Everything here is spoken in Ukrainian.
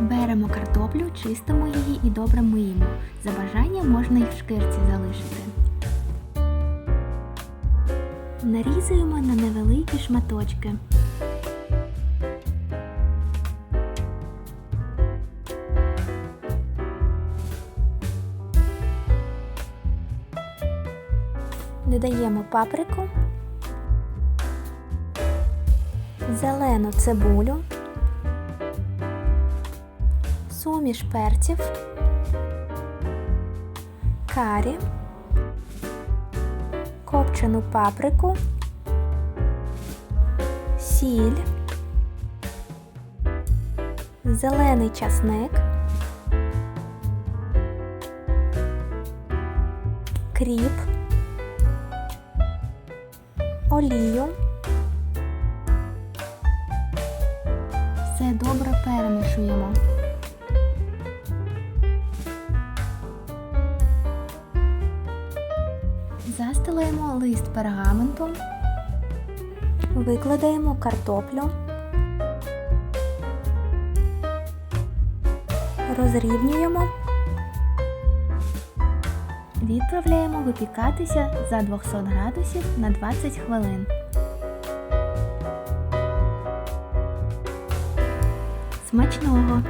Беремо картоплю, чистимо її і добре миємо. За бажанням можна і в шкирці залишити. Нарізуємо на невеликі шматочки. Додаємо паприку, зелену цибулю, суміш перців, карі, копчену паприку, сіль, зелений часник, кріп, олію. Все добре перемішуємо. Застилаємо лист пергаментом, викладаємо картоплю, розрівнюємо, відправляємо випікатися за 200 градусів на 20 хвилин. Смачного!